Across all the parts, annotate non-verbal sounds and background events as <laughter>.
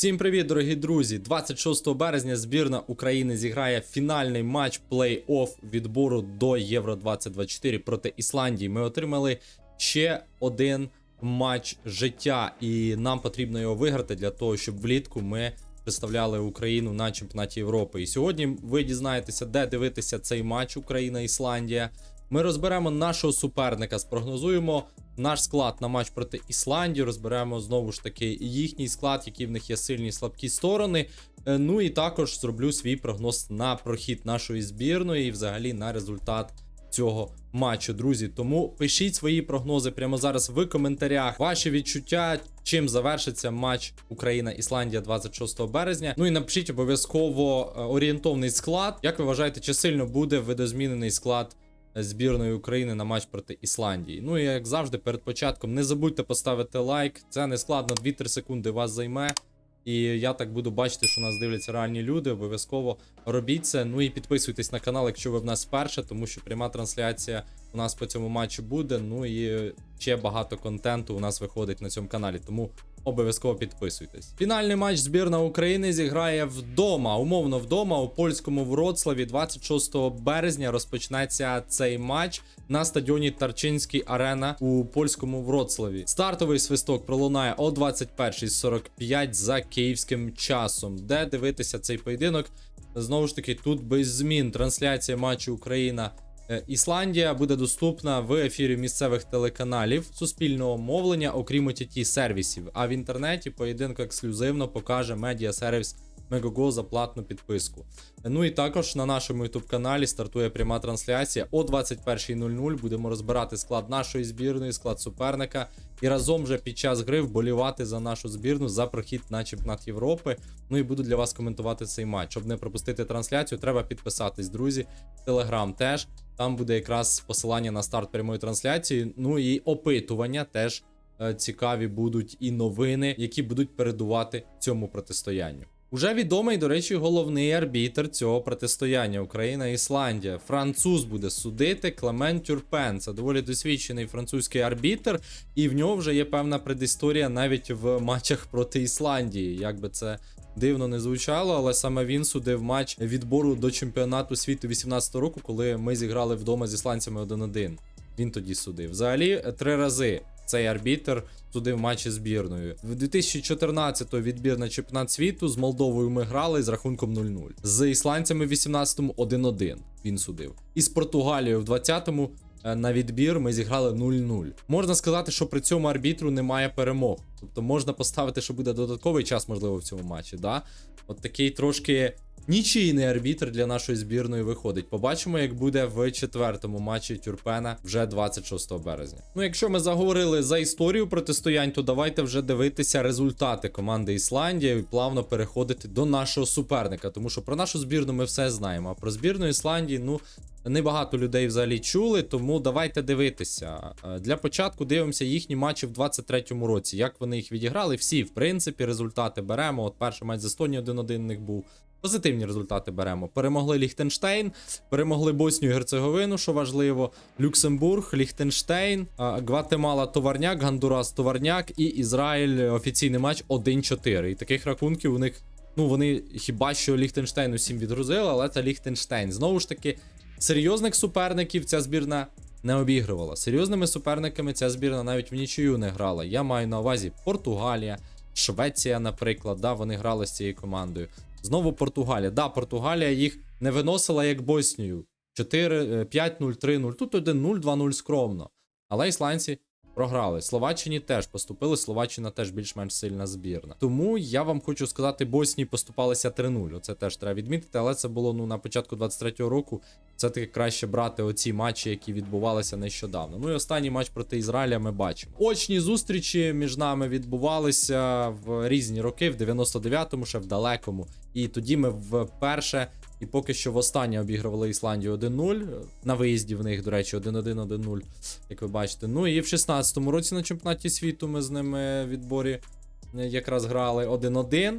Всім привіт, дорогі друзі! 26 березня збірна України зіграє фінальний матч плей-офф відбору до Євро 2024 проти Ісландії. Ми отримали ще один матч життя, і нам потрібно його виграти для того, щоб влітку ми представляли Україну на чемпіонаті Європи. І сьогодні ви дізнаєтеся, де дивитися цей матч Україна-Ісландія. Ми розберемо нашого суперника, спрогнозуємо наш склад на матч проти Ісландії. Розберемо знову ж таки їхній склад, які в них є сильні і слабкі сторони. Е, Ну і також зроблю свій прогноз на прохід нашої збірної і взагалі на результат цього матчу, друзі. Тому пишіть свої прогнози прямо зараз в коментарях. Ваші відчуття, чим завершиться матч Україна-Ісландія 26 березня. Ну і напишіть обов'язково е, орієнтовний склад. Як ви вважаєте, чи сильно буде видозмінений склад? Збірної України на матч проти Ісландії. Ну і як завжди, перед початком не забудьте поставити лайк. Це не складно 2-3 секунди вас займе. І я так буду бачити, що нас дивляться реальні люди. Обов'язково робіть це. Ну і підписуйтесь на канал, якщо ви в нас вперше, тому що пряма трансляція у нас по цьому матчу буде. Ну і ще багато контенту у нас виходить на цьому каналі. Тому обов'язково підписуйтесь. Фінальний матч збірна України зіграє вдома, умовно вдома у польському Вроцлаві. 26 березня розпочнеться цей матч на стадіоні Тарчинський Арена у польському Вроцлаві. Стартовий свисток пролунає о 21.45 за київським часом. Де дивитися цей поєдинок? Знову ж таки, тут без змін трансляція матчу Україна. Е, Ісландія буде доступна в ефірі місцевих телеканалів суспільного мовлення, окрім ott сервісів. А в інтернеті поєдинку ексклюзивно покаже медіа-сервіс Megogo за платну підписку. Ну і також на нашому youtube каналі стартує пряма трансляція о 21.00. Будемо розбирати склад нашої збірної, склад суперника. І разом вже під час гри вболівати за нашу збірну за прохід на чемпіонат Європи. Ну і буду для вас коментувати цей матч. Щоб не пропустити трансляцію, треба підписатись, друзі. Телеграм теж. Там буде якраз посилання на старт прямої трансляції. Ну і опитування теж е, цікаві будуть і новини, які будуть передувати цьому протистоянню. Уже відомий, до речі, головний арбітр цього протистояння Україна Ісландія. Француз буде судити Клемент Тюрпен. Це доволі досвідчений французький арбітр, і в нього вже є певна предісторія навіть в матчах проти Ісландії. Як би це дивно не звучало, але саме він судив матч відбору до чемпіонату світу 18-го року, коли ми зіграли вдома з ісландцями 1-1. Він тоді судив. Взагалі, три рази цей арбітр судив матчі збірною. В 2014-го відбір на чемпіонат світу з Молдовою ми грали з рахунком 0-0. З ісландцями в 18-му 1-1 він судив. І з Португалією в 20-му е, на відбір ми зіграли 0-0. Можна сказати, що при цьому арбітру немає перемог. Тобто можна поставити, що буде додатковий час, можливо, в цьому матчі. Да? От такий трошки нічийний арбітр для нашої збірної виходить. Побачимо, як буде в четвертому матчі Тюрпена вже 26 березня. Ну, якщо ми заговорили за історію протистоянь, то давайте вже дивитися результати команди Ісландія і плавно переходити до нашого суперника. Тому що про нашу збірну ми все знаємо. А про збірну Ісландії, ну. Небагато людей взагалі чули, тому давайте дивитися. Е, Для початку дивимося їхні матчі в 23-му році. Як вони їх відіграли? Всі, в принципі, результати беремо. От перший матч з Естонії 1-1 у них був. Позитивні результати беремо. Перемогли Ліхтенштейн, перемогли Боснію і Герцеговину, що важливо. Люксембург, Ліхтенштейн, Гватемала Товарняк, Гондурас Товарняк і Ізраїль офіційний матч 1-4. І таких рахунків у них. Ну, вони хіба що Ліхтенштейн усім відгрузили, але це Ліхтенштейн. Знову ж таки, серйозних суперників ця збірна не обігрувала. Серйозними суперниками ця збірна навіть в нічию не грала. Я маю на увазі Португалія, Швеція, наприклад, да, вони грали з цією командою. Знову Португалія. Да, Португалія їх не виносила як Боснію. 4, е, 5-0, 3-0. Тут 1-0, 2-0 скромно. Але ісландці програли. Словаччині теж поступили. Словаччина теж більш-менш сильна збірна. Тому я вам хочу сказати, Боснії поступалися 3-0. Оце теж треба відмітити, але це було ну на початку 23-го року. Це таки краще брати оці матчі, які відбувалися нещодавно. Ну і останній матч проти Ізраїля ми бачимо. Очні зустрічі між нами відбувалися в різні роки, в 99-му, ще в далекому. І тоді ми вперше. І поки що востаннє обігрували Ісландію 1-0. На виїзді в них, до речі, 1-1, 1-0, як ви бачите. Ну і в 16-му році на чемпіонаті світу ми з ними в відборі е, якраз грали 1-1.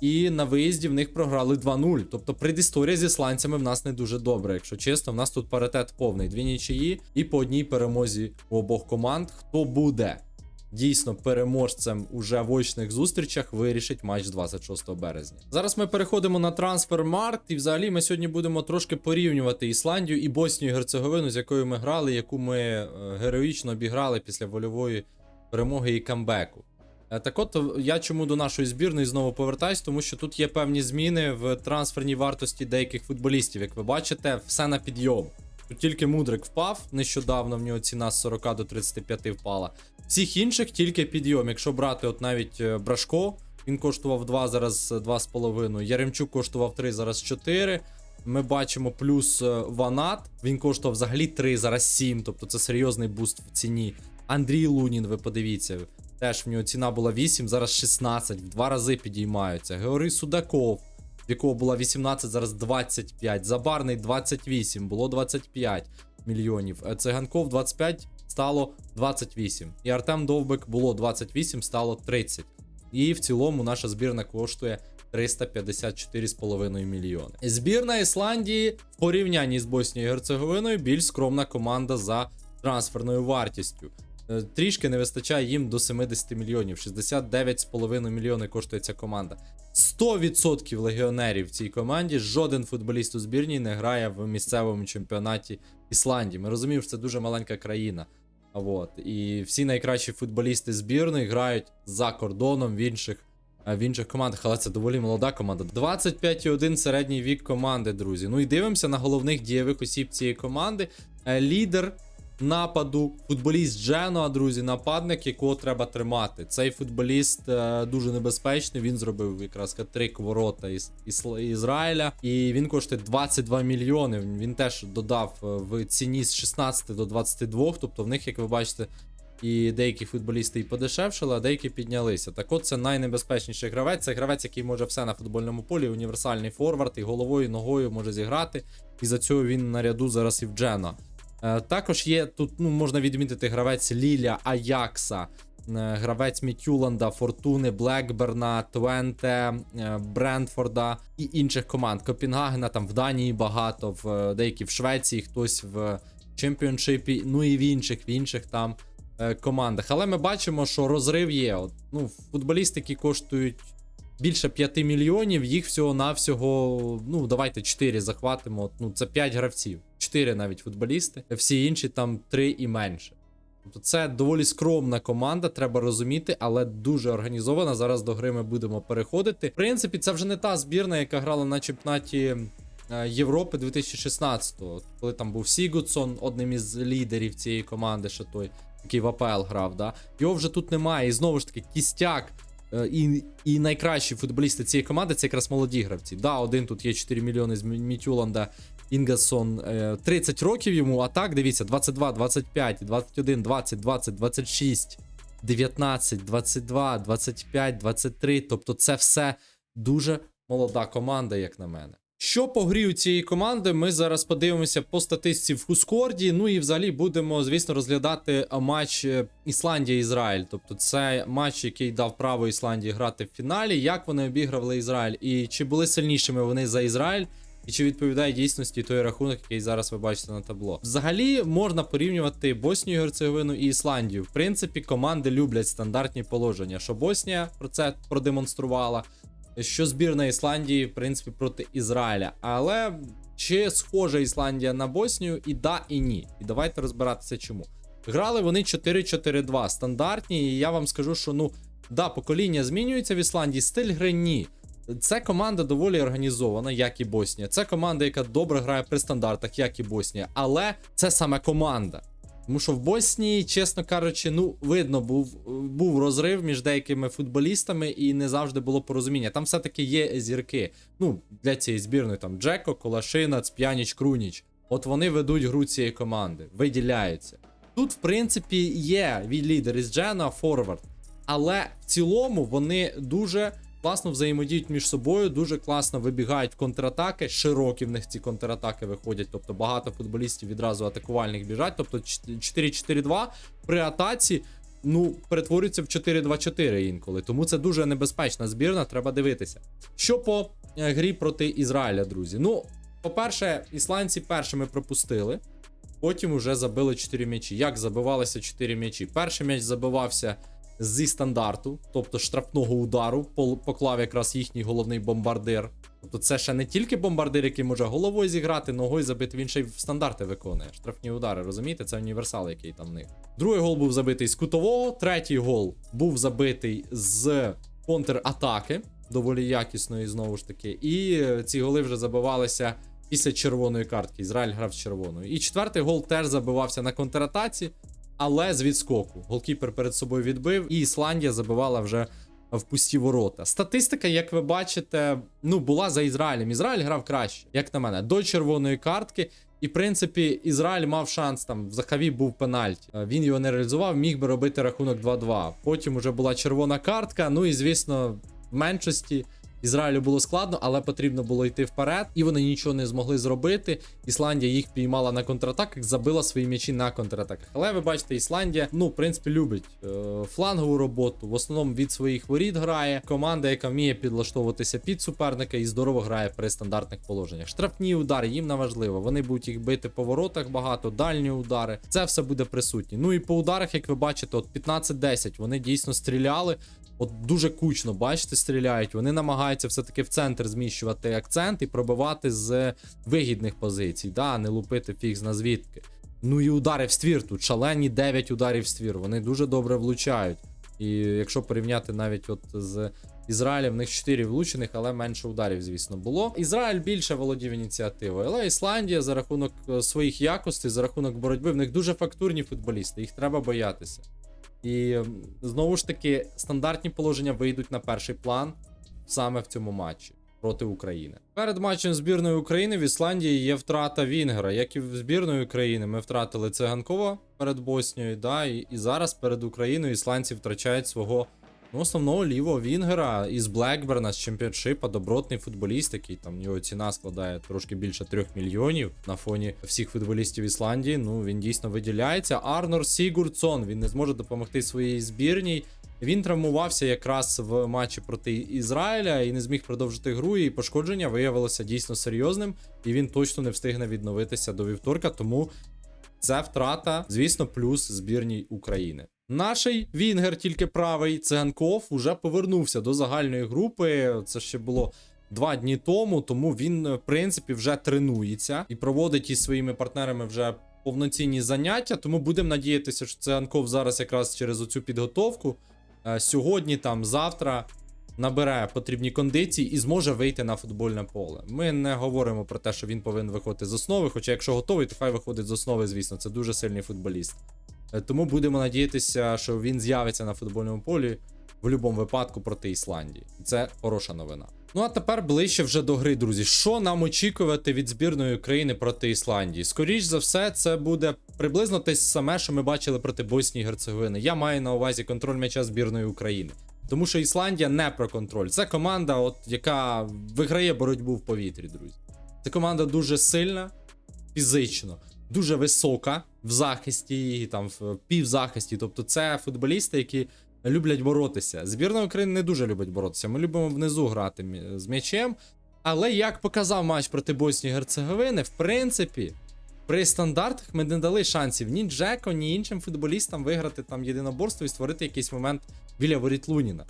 І на виїзді в них програли 2-0. Тобто предісторія з ісландцями в нас не дуже добра. Якщо чесно, в нас тут паритет повний. Дві нічиї і по одній перемозі у обох команд. Хто буде дійсно переможцем уже в очних зустрічах вирішить матч 26 березня. Зараз ми переходимо на трансфермаркт, і взагалі ми сьогодні будемо трошки порівнювати Ісландію і Боснію Герцеговину, з якою ми грали, яку ми е, героїчно обіграли після вольової перемоги і камбеку. Е, Так от я чому до нашої збірної знову повертаюсь, тому що тут є певні зміни в трансферній вартості деяких футболістів. Як ви бачите, все на підйом. Тут тільки Мудрик впав нещодавно, в нього ціна з 40 до 35 впала. Всіх інших тільки підйом. Якщо брати от навіть е, Брашко, він коштував 2, зараз 2,5. Яремчук коштував 3, зараз 4. Ми бачимо плюс е, Ванат. Він коштував взагалі 3, зараз 7. Тобто це серйозний буст в ціні. Андрій Лунін, ви подивіться. Теж в нього ціна була 8, зараз 16, в два рази підіймаються. Георгій Судаков, в якого була 18, зараз 25. Забарний 28, було 25 мільйонів. Е, Циганков 25, стало 28. І Артем Довбик було 28, стало 30. І в цілому наша збірна коштує 354,5 мільйони. Збірна Ісландії в порівнянні з Боснією Герцеговиною більш скромна команда за трансферною вартістю. Е, Трішки не вистачає їм до 70 мільйонів. 69,5 мільйони коштує ця команда. 100% легіонерів в цій команді. Жоден футболіст у збірній не грає в місцевому чемпіонаті Ісландії. Ми розуміємо, що це дуже маленька країна. От і всі найкращі футболісти збірної грають за кордоном в інших. е, В інших командах, але це доволі молода команда. 25,1 середній вік команди, друзі. Ну і дивимося на головних дієвих осіб цієї команди. Е, Лідер нападу, футболіст Дженоа, друзі, нападник, якого треба тримати. Цей футболіст е, дуже небезпечний. Він зробив якраз трик ворота із, із Ізраїля, і він коштує 22 мільйони. Він теж додав е, в ціні з 16 до 22. Тобто в них, як ви бачите. І деякі футболісти і подешевшили, а деякі піднялися. Так от це найнебезпечніший гравець. Це гравець, який може все на футбольному полі, універсальний форвард, і головою, і ногою може зіграти. І за цього він наряду зараз і в Джена. Е, також є тут, ну, можна відмітити гравець Ліля, Аякса, е, гравець Мітюланда, Фортуни, Блекберна, Твенте, е, Брентфорда і інших команд. Копінгагена там в Данії багато, в деякі в Швеції, хтось в чемпіоншипі, ну і в інших, в інших там командах. Але ми бачимо, що розрив є. От, ну, футболісти, які коштують більше 5 мільйонів, їх всього-навсього, ну, давайте 4 захватимо. Ну, це 5 гравців, 4 навіть футболісти, всі інші там 3 і менше. Тобто це доволі скромна команда, треба розуміти, але дуже організована. Зараз до гри ми будемо переходити. В принципі, це вже не та збірна, яка грала на чемпіонаті е, Європи 2016-го, коли там був Сігутсон, одним із лідерів цієї команди, ще той, який в АПЛ грав. Да? Його вже тут немає. І знову ж таки, кістяк. е, І, і найкращі футболісти цієї команди це якраз молоді гравці. Да, один тут є 4 мільйони з Мітюланда. Інгасон е, 30 років йому, а так, дивіться, 22, 25, 21, 20, 20, 26, 19, 22, 25, 23. Тобто це все дуже молода команда, як на мене. Що по грі у цієї команди, ми зараз подивимося по статистиці в Хускорді. Ну і взагалі будемо, звісно, розглядати матч е, Ісландія-Ізраїль. Тобто це матч, який дав право Ісландії грати в фіналі. Як вони обіграли Ізраїль, і чи були сильнішими вони за Ізраїль? І чи відповідає дійсності той рахунок, який зараз ви бачите на табло? Взагалі можна порівнювати Боснію, Герцеговину і Ісландію. В принципі, команди люблять стандартні положення. Що Боснія про це продемонструвала, що збірна Ісландії, в принципі, проти Ізраїля. Але чи схожа Ісландія на Боснію? І да, і ні. І давайте розбиратися, чому. Грали вони 4-4-2 стандартні, і я вам скажу, що ну да, покоління змінюється в Ісландії, стиль гри ні. Це команда доволі організована, як і Боснія. Це команда, яка добре грає при стандартах, як і Боснія. Але це саме команда. Тому що в Боснії, чесно кажучи, ну видно, був, був розрив між деякими футболістами, і не завжди було порозуміння. Там все-таки є зірки. Ну, для цієї збірної там Джеко, Колашина, Цп'яніч, Круніч. От вони ведуть гру цієї команди, виділяються. Тут, в принципі, є від лідер із Джена, Форвард. Але в цілому вони дуже класно взаємодіють між собою, дуже класно вибігають контратаки. Широкі в них ці контратаки виходять. Тобто багато футболістів відразу атакувальних біжать. Тобто 4-4-2 при атаці. Ну, перетворюється в 4-2-4 інколи. Тому це дуже небезпечна збірна, треба дивитися. Що по е, грі проти Ізраїля, друзі? Ну, по-перше, ісландці першими пропустили. Потім уже забили 4 м'ячі. Як забивалися 4 м'ячі? Перший м'яч забивався зі стандарту, тобто штрафного удару, поклав якраз їхній головний бомбардир. Тобто це ще не тільки бомбардир, який може головою зіграти, ногою забити, він ще й в стандарти виконує. Штрафні удари, розумієте? Це універсал, який там в них. Другий гол був забитий з кутового, третій гол був забитий з контратаки, доволі якісної знову ж таки. І е, ці голи вже забивалися після червоної картки. Ізраїль грав з червоною. І четвертий гол теж забивався на контратаці, але з відскоку. Голкіпер перед собою відбив, і Ісландія забивала вже в пусті ворота. Статистика, як ви бачите, ну була за Ізраїлем. Ізраїль грав краще, як на мене, до червоної картки. І, в принципі, Ізраїль мав шанс там в Захаві був пенальті. Е, Він його не реалізував, міг би робити рахунок 2-2. Потім уже була червона картка. Ну і звісно, в меншості Ізраїлю було складно, але потрібно було йти вперед, і вони нічого не змогли зробити. Ісландія їх піймала на контратаках, забила свої м'ячі на контратаках. Але ви бачите, Ісландія, ну, в принципі, любить е, флангову роботу. В основному від своїх воріт грає. Команда, яка вміє підлаштовуватися під суперника і здорово грає при стандартних положеннях. Штрафні удари їм не важливо. Вони будуть їх бити по воротах багато, дальні удари. Це все буде присутнє. Ну і по ударах, як ви бачите, от 15-10 вони дійсно стріляли. От дуже кучно, бачите, стріляють. Вони намагаються все-таки в центр зміщувати акцент і пробивати з вигідних позицій, да, не лупити фіг на звідки. Ну і удари в ствір тут шалені 9 ударів в ствір. Вони дуже добре влучають. І якщо порівняти навіть от з Ізраїлем, в них 4 влучених, але менше ударів, звісно, було. Ізраїль більше володів ініціативою, але Ісландія за рахунок е, своїх якостей, за рахунок боротьби, в них дуже фактурні футболісти, їх треба боятися. І знову ж таки, стандартні положення вийдуть на перший план саме в цьому матчі проти України. Перед матчем збірної України в Ісландії є втрата Вінгера. Як і в збірної України, ми втратили Циганкова перед Боснією, да, і, і зараз перед Україною ісландці втрачають свого ну, основного лівого Вінгера із Блекберна з чемпіоншипа, добротний футболіст, який там в нього ціна складає трошки більше 3 мільйонів на фоні всіх футболістів Ісландії. Ну він дійсно виділяється. Арнор Сігурдсон він не зможе допомогти своїй збірній. Він травмувався якраз в матчі проти Ізраїля і не зміг продовжити гру. І пошкодження виявилося дійсно серйозним, і він точно не встигне відновитися до вівторка. Тому це втрата, звісно, плюс збірній України. Наший Вінгер, тільки правий циганков, уже повернувся до загальної групи. Це ще було два дні тому, тому він, в принципі, вже тренується і проводить із своїми партнерами вже повноцінні заняття. Тому будемо надіятися, що циганков зараз якраз через оцю підготовку е, сьогодні, там, завтра. Набере потрібні кондиції і зможе вийти на футбольне поле. Ми не говоримо про те, що він повинен виходити з основи. Хоча, якщо готовий, то хай виходить з основи, звісно, це дуже сильний футболіст. Е, Тому будемо надіятися, що він з'явиться на футбольному полі в будь-якому випадку проти Ісландії. Це хороша новина. Ну а тепер ближче вже до гри, друзі. Що нам очікувати від збірної України проти Ісландії? Скоріш за все, це буде приблизно те саме, що ми бачили проти Боснії і Герцеговини. Я маю на увазі контроль м'яча збірної України. Тому що Ісландія не про контроль. Це команда, от, яка виграє боротьбу в повітрі, друзі. Це команда дуже сильна, фізично, дуже висока в захисті, там в півзахисті. Тобто, це футболісти, які люблять боротися. Збірна України не дуже любить боротися. Ми любимо внизу грати з м'ячем. Але як показав матч проти Боснії Герцеговини, в принципі, при стандартах ми не дали шансів ні Джеко, ні іншим футболістам виграти там єдиноборство і створити якийсь момент біля воріт Луніна.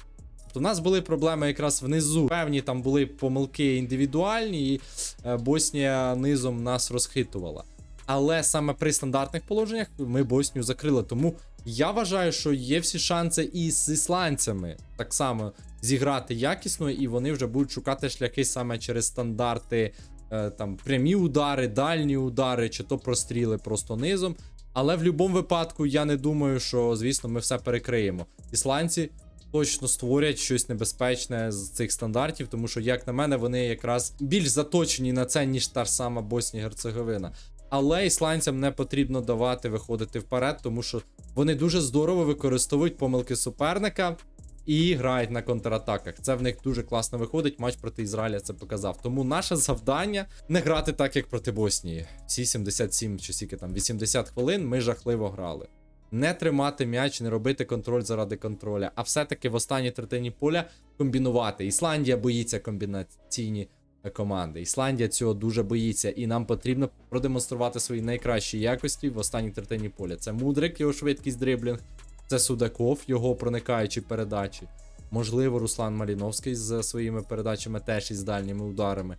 Тобто у нас були проблеми якраз внизу. Певні там були помилки індивідуальні, і е, Боснія низом нас розхитувала. Але саме при стандартних положеннях ми Боснію закрили. Тому я вважаю, що є всі шанси і з ісландцями так само зіграти якісно, і вони вже будуть шукати шляхи саме через стандарти, е, там прямі удари, дальні удари, чи то простріли просто низом. Але в будь-якому випадку я не думаю, що звісно ми все перекриємо. Ісландці точно створять щось небезпечне з цих стандартів, тому що, як на мене, вони якраз більш заточені на це, ніж та ж сама Боснія Герцеговина. Але ісландцям не потрібно давати виходити вперед, тому що вони дуже здорово використовують помилки суперника і грають на контратаках. Це в них дуже класно виходить. Матч проти Ізраїля це показав. Тому наше завдання не грати так, як проти Боснії. Всі 77 чи скільки там 80 хвилин ми жахливо грали. Не тримати м'яч, не робити контроль заради контроля, а все-таки в останній третині поля комбінувати. Ісландія боїться комбінаційні команди. Ісландія цього дуже боїться, і нам потрібно продемонструвати свої найкращі якості в останній третині поля. Це Мудрик, його швидкість дриблінг, Це Судаков, його проникаючі передачі. Можливо, Руслан Маліновський з своїми передачами теж із дальніми ударами.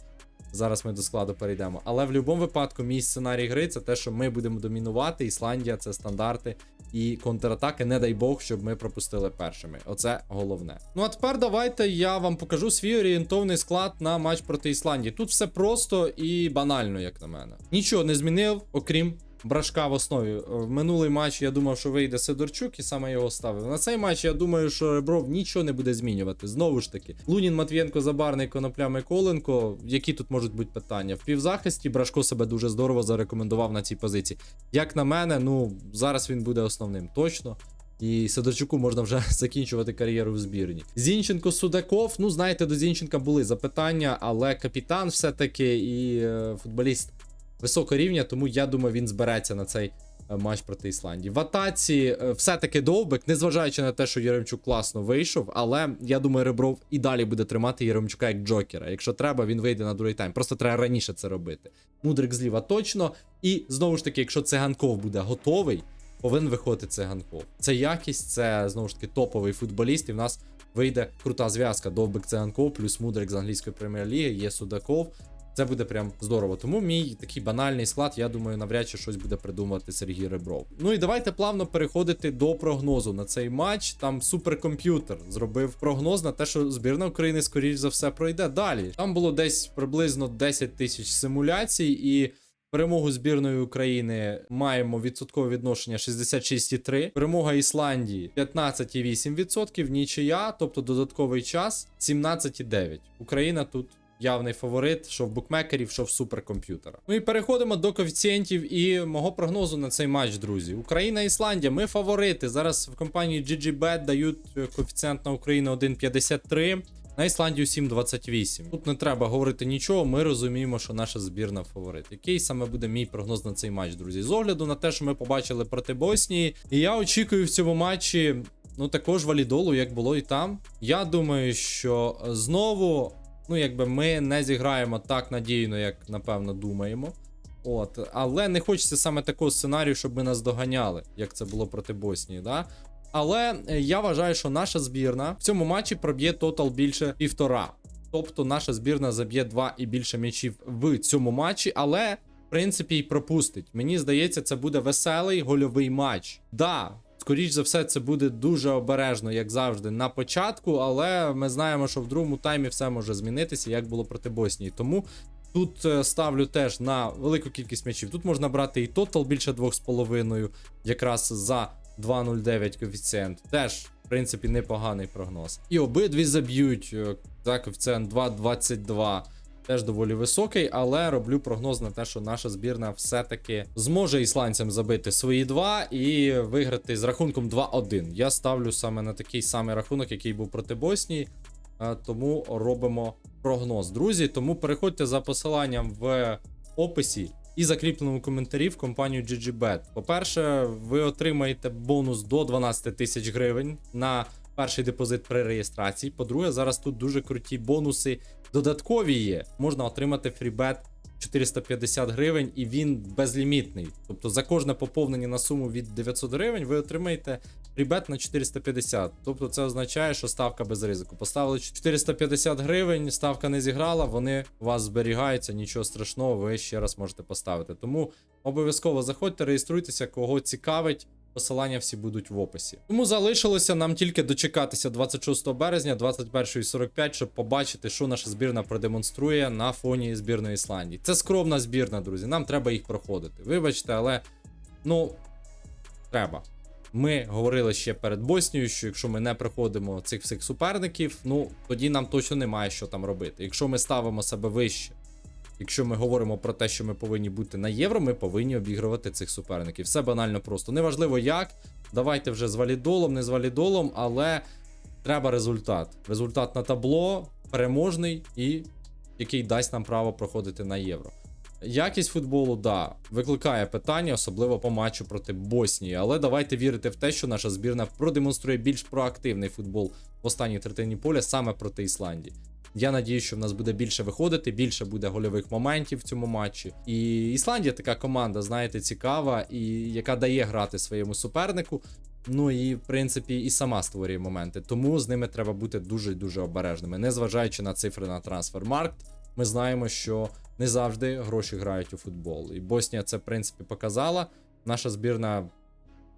Зараз ми до складу перейдемо. Але в будь-якому випадку мій сценарій гри це те, що ми будемо домінувати. Ісландія це стандарти і контратаки. Не дай Бог, щоб ми пропустили першими. Оце головне. Ну а тепер давайте я вам покажу свій орієнтовний склад на матч проти Ісландії. Тут все просто і банально, як на мене. Нічого не змінив, окрім. Брашка в основі. В минулий матч я думав, що вийде Сидорчук, і саме його ставив. На цей матч я думаю, що Ребров нічого не буде змінювати. Знову ж таки, Лунін, Матвієнко, Забарний, Конопля, Миколенко. Які тут можуть бути питання? В півзахисті Брашко себе дуже здорово зарекомендував на цій позиції. Як на мене, ну зараз він буде основним точно. І Сидорчуку можна вже <laughs> закінчувати кар'єру в збірні. Зінченко Судаков. Ну, знаєте, до Зінченка були запитання, але капітан все-таки і е, футболіст високого рівня, тому я думаю, він збереться на цей е, матч проти Ісландії. В атаці е, все-таки довбик, незважаючи на те, що Єремчук класно вийшов, але я думаю, Ребров і далі буде тримати Єремчука як Джокера. Якщо треба, він вийде на другий тайм. Просто треба раніше це робити. Мудрик зліва точно. І знову ж таки, якщо циганков буде готовий, повинен виходити циганков. Це якість, це знову ж таки топовий футболіст, і в нас вийде крута зв'язка. Довбик циганков, плюс Мудрик з англійської прем'єр-ліги, є Судаков. Це буде прям здорово. Тому мій такий банальний склад, я думаю, навряд чи щось буде придумувати Сергій Ребров. Ну і давайте плавно переходити до прогнозу на цей матч. Там суперкомп'ютер зробив прогноз на те, що збірна України, скоріш за все, пройде далі. Там було десь приблизно 10 тисяч симуляцій, і перемогу збірної України маємо відсоткове відношення 66,3. Перемога Ісландії 15,8%, нічия, тобто додатковий час 17,9%. Україна тут явний фаворит, що в букмекерів, що в суперкомп'ютера. Ну і переходимо до коефіцієнтів і мого прогнозу на цей матч, друзі. Україна Ісландія, ми фаворити. Зараз в компанії GGBet дають е, коефіцієнт на Україну 1,53. На Ісландію 7,28. Тут не треба говорити нічого, ми розуміємо, що наша збірна фаворит. Який саме буде мій прогноз на цей матч, друзі? З огляду на те, що ми побачили проти Боснії, і я очікую в цьому матчі ну також валідолу, як було і там. Я думаю, що знову ну якби ми не зіграємо так надійно, як напевно думаємо. От, але не хочеться саме такого сценарію, щоб ми нас доганяли, як це було проти Боснії. Да? Але е, я вважаю, що наша збірна в цьому матчі проб'є тотал більше півтора. Тобто наша збірна заб'є два і більше м'ячів в цьому матчі, але в принципі й пропустить. Мені здається, це буде веселий гольовий матч. Да, скоріш за все, це буде дуже обережно, як завжди, на початку, але ми знаємо, що в другому таймі все може змінитися, як було проти Боснії. Тому тут е, ставлю теж на велику кількість м'ячів. Тут можна брати і тотал більше 2,5, якраз за 2,09 коефіцієнт. Теж, в принципі, непоганий прогноз. І обидві заб'ють е, за коефіцієнт 2,22. Теж доволі високий, але роблю прогноз на те, що наша збірна все-таки зможе ісландцям забити свої два і виграти з рахунком 2-1. Я ставлю саме на такий самий рахунок, який був проти Боснії. Е, Тому робимо прогноз, друзі. Тому переходьте за посиланням в описі і закріпленому коментарі в компанію GGBet. По-перше, ви отримаєте бонус до 12 тисяч гривень на перший депозит при реєстрації. По-друге, зараз тут дуже круті бонуси додаткові є. Можна отримати фрібет 450 гривень, і він безлімітний. Тобто за кожне поповнення на суму від 900 гривень ви отримаєте фрібет на 450. Тобто це означає, що ставка без ризику. Поставили 450 гривень, ставка не зіграла, вони у вас зберігаються, нічого страшного, ви ще раз можете поставити. Тому обов'язково заходьте, реєструйтеся, кого цікавить. Посилання всі будуть в описі. Тому залишилося нам тільки дочекатися 26 березня, 21.45, щоб побачити, що наша збірна продемонструє на фоні збірної Ісландії. Це скромна збірна, друзі. Нам треба їх проходити. Вибачте, але ну треба. Ми говорили ще перед Боснією, що якщо ми не проходимо цих всіх суперників, ну тоді нам точно немає що там робити. Якщо ми ставимо себе вище. Якщо ми говоримо про те, що ми повинні бути на євро, ми повинні обігрувати цих суперників. Все банально просто. Неважливо як. Давайте вже з валідолом, не з валідолом, але треба результат. Результат на табло переможний і який дасть нам право проходити на євро. Якість футболу, да, викликає питання, особливо по матчу проти Боснії. Але давайте вірити в те, що наша збірна продемонструє більш проактивний футбол в останній третині поля саме проти Ісландії. Я надію, що в нас буде більше виходити, більше буде гольових моментів в цьому матчі. І Ісландія така команда, знаєте, цікава, і яка дає грати своєму супернику. Ну і в принципі і сама створює моменти. Тому з ними треба бути дуже дуже обережними. Незважаючи на цифри на трансфермаркт, ми знаємо, що не завжди гроші грають у футбол. І Боснія це в принципі показала. Наша збірна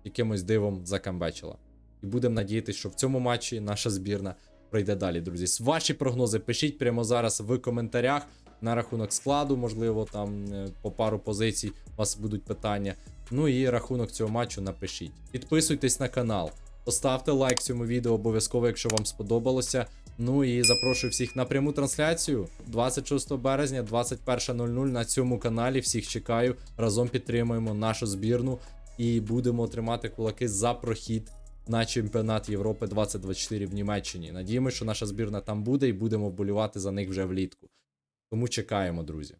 якимось дивом закамбечила. І будемо надіятися, що в цьому матчі наша збірна пройде далі, друзі. Ваші прогнози пишіть прямо зараз в коментарях на рахунок складу, можливо, там е, по пару позицій у вас будуть питання. Ну і рахунок цього матчу напишіть. Підписуйтесь на канал, поставте лайк цьому відео обов'язково, якщо вам сподобалося. Ну і запрошую всіх на пряму трансляцію 26 березня, 21.00 на цьому каналі. Всіх чекаю. Разом підтримуємо нашу збірну і будемо тримати кулаки за прохід на чемпіонат Європи 2024 в Німеччині. Надіємося, що наша збірна там буде і будемо вболівати за них вже влітку. Тому чекаємо, друзі.